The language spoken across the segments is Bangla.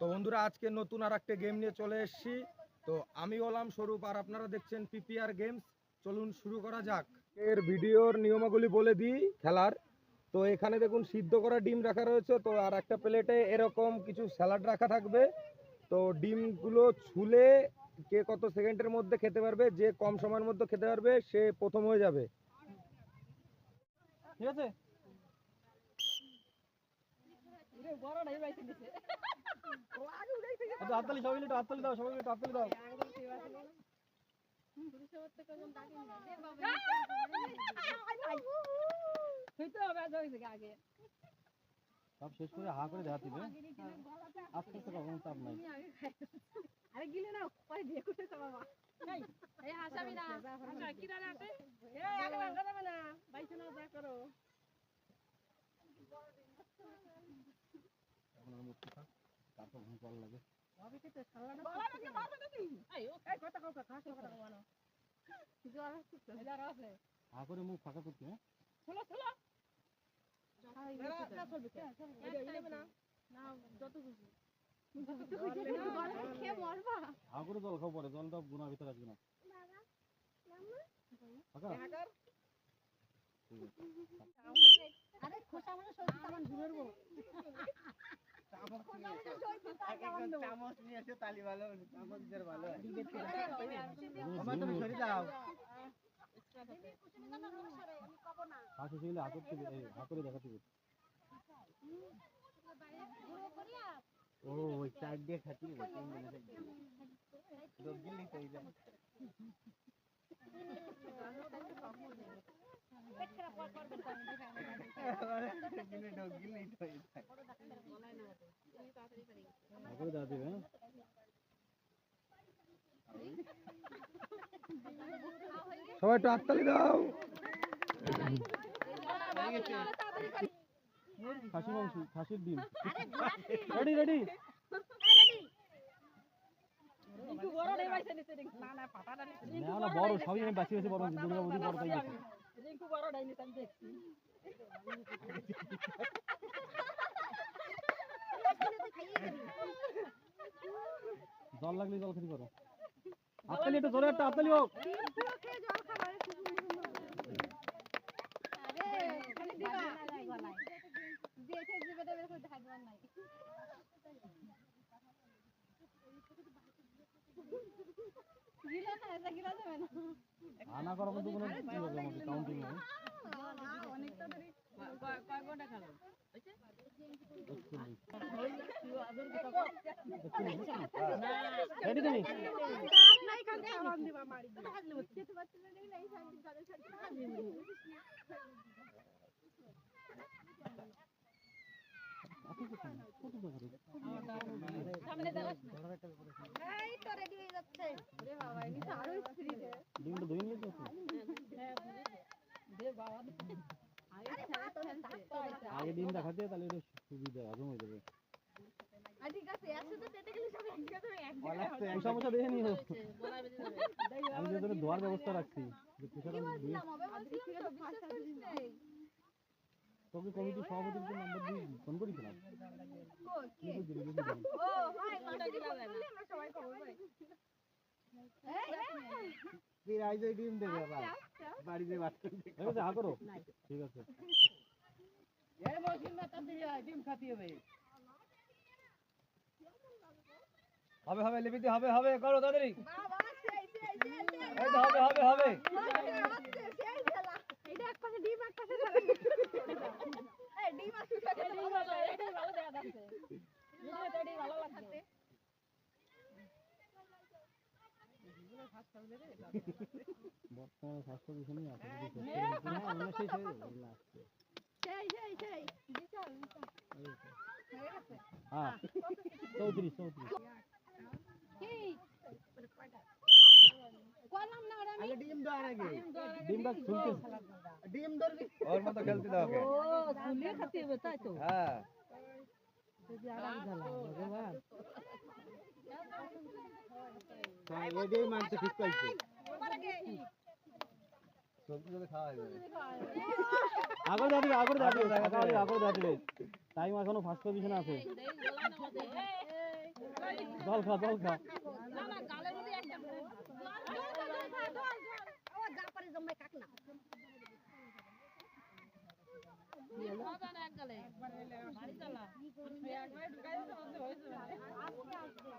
তো বন্ধুরা আজকে নতুন আর একটা গেম নিয়ে চলে এসেছি। তো আমি হলাম স্বরূপ আর আপনারা দেখছেন পিপিআর গেমস চলুন শুরু করা যাক। এর ভিডিওর নিয়মাবলী বলে দিই খেলার। তো এখানে দেখুন সিদ্ধ করা ডিম রাখা রয়েছে। তো আর একটা প্লেটে এরকম কিছু স্যালাড রাখা থাকবে। তো ডিমগুলো ছুলে কে কত সেকেন্ডের মধ্যে খেতে পারবে যে কম সময়ের মধ্যে খেতে পারবে সে প্রথম হয়ে যাবে। ঠিক আছে? হাততালি সবাই মিলে একটু হাততালি দাও সবাই মিলে একটু হাততালি দাও। সব শেষ করে হা করে দেখা দিবে আস্তে আস্তে কখনো চাপ নাই। আরে গিলে না পরে দিয়ে কুটে তো বাবা এই হাসাবি না হাসা কি দাঁড়া আছে এ আগে ভাঙা না বাইছে না যা করো এখন মুক্তি থাক। তারপর ঘুম ভালো লাগে? হা করে মুখ ফাঁকা করতে হ্যাঁ? চলো চলো আই না চলবে এটা নেবে না। না যত খুশি। খেয়ে মরবা। হা করে জল খাও পরে জলটা গুনার ভিতরে আসবে না। আরে খোসা মানে সত্যি সামান ঘুরবো চামচ নিয়ে এসে তালি ভালো চামচ দিয়ে ভালো ছিল হা করতে এই দেখাতে ও চার দিয়ে খাতি রোগী সবাই একটু হাততালি দাও খাসি মাংস খাসির ডিম রেডি রেডি বড় সবই আমি বাঁচি বাঁচি বড় দুর্গা বড় তাই বড় ডাই নিতে আমি দেখছি। জল লাগলে জল খেতে পারো। হাততালি একটু জোরে একটা হাততালি হোক। আনা করার মধ্যে কোনো কি হবে আমাকে কাউন্টিং নেই কয় ঘণ্টা খেলো রেডি ডিমটা নিয়ে দে বাবা। আগে ডিম দেখাতে তাহলে এটা সুবিধা হজম হয়ে যাবে। নিও আমি ধোয়ার ব্যবস্থা রাখছি যে তোকে কমিটির সভাপতির যে নাম্বার দিয়ে ফোন করেছিলাম ডিম দেবে আবার বাড়িতে বাচ্চা করো ঠিক আছে হবে হবে হবে লিপিতে হবে হবে করো তাড়াতাড়ি এই তো হবে হবে হবে এটাই ভালো এটাই ভালো দেখা যাচ্ছে। ভালো লাগছে। বর্তমানে স্বাস্থ্য দূষণই আছে। হ্যাঁ শেষ হয়ে যাবে লাস্টে হ্যাঁ চৌত্রিশ চৌত্রিশ। আগে ডিম আগে। ডিম ধরবি? ওর মতো খেলতে দাও ওকে। ফুলিয়ে খাতে হবে তাই তো? হ্যাঁ। এটাই মানতে ঠিক পাইছে। সবজি যদি খাওয়া যাবে আগর দাও আগর দাও দিবে আগর দাও টাইম এখনও ফার্স্ট পজিশনে আছে। জল খা জল খা না না গালে যদি একটা ও যা পারে জমে কাক না মজা না এক গালে বাড়ি চালা একবারে ঢুকাই দিতে বলতে হয়েছে আকরে দাঁতি হবে দিলে না আরে বৃষ্টি না মুখ দি আরে ফাস্ট হবে কিরাই মিলে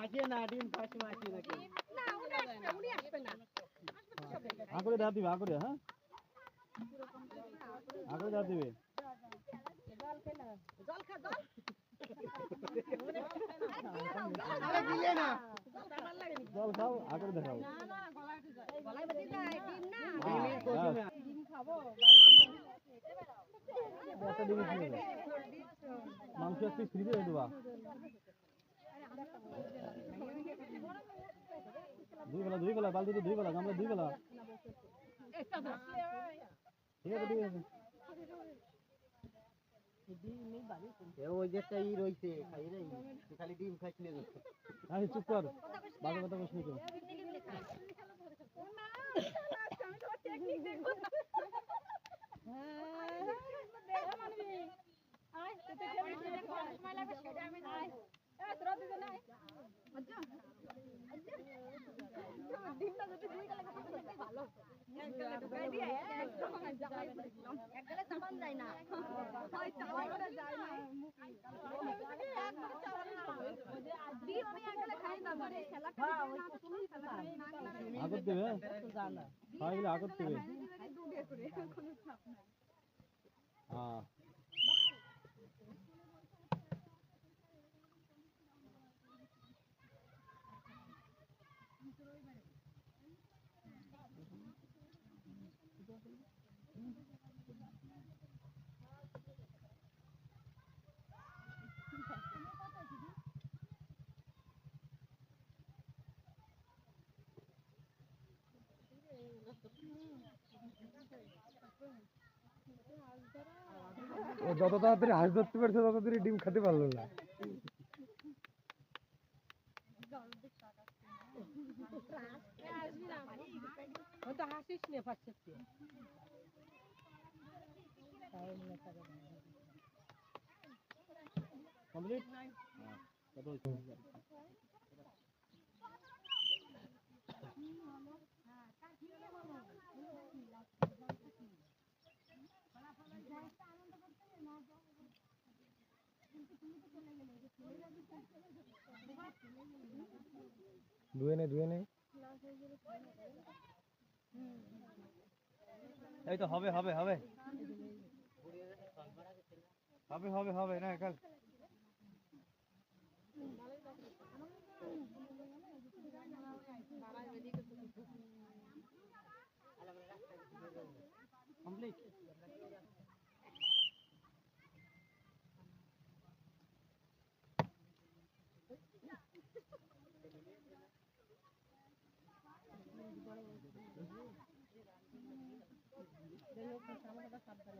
আসে না ডিম ফার্স্ট আসে নাকি না উনি আসবে উনি আসবে না আকরে দাঁত দিবে আকরে হ্যাঁ আকরে দাঁত দিবে জল খা জল জল খাও আকরে দেখাও গলায় বাজি যায় ডিম না হ্যাঁ, একটা ডিম কিনে দাও। মাংস এক পিস ফ্রিজে রেখে দেবা দুই বেলা দুই বেলা বালতিতে দুই বেলা গামলা দুই বেলা ঠিক আছে ঠিক আছে। ওই যে একটা ই রইছে খাই রে খালি ডিম খাইছিলে আরে চুপ কর। বাজে কথা নি আমি একগালে খাই না মানে খেলা আগত দেবে? আগত দেবে। হ্যাঁ ও যত তাড়াতাড়ি হাঁস ধরতে পারছে তত ডিম খেতে পারল না। হাসিস নে পাচ্ছে ধুয়ে নে ধুয়ে নে। এই তো হবে হবে হবে। হবে হবে হবে না কাল কমপ্লিট কমপ্লিট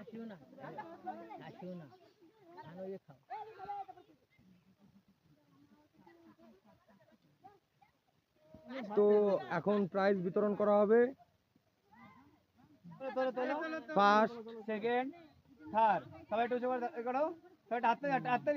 আসিও না। আসিও না। জানো ये খাও। তো এখন প্রাইজ বিতরণ করা হবে। ফার্স্ট সেকেন্ড থার্ড সবাই একটু করো সবাই হাতে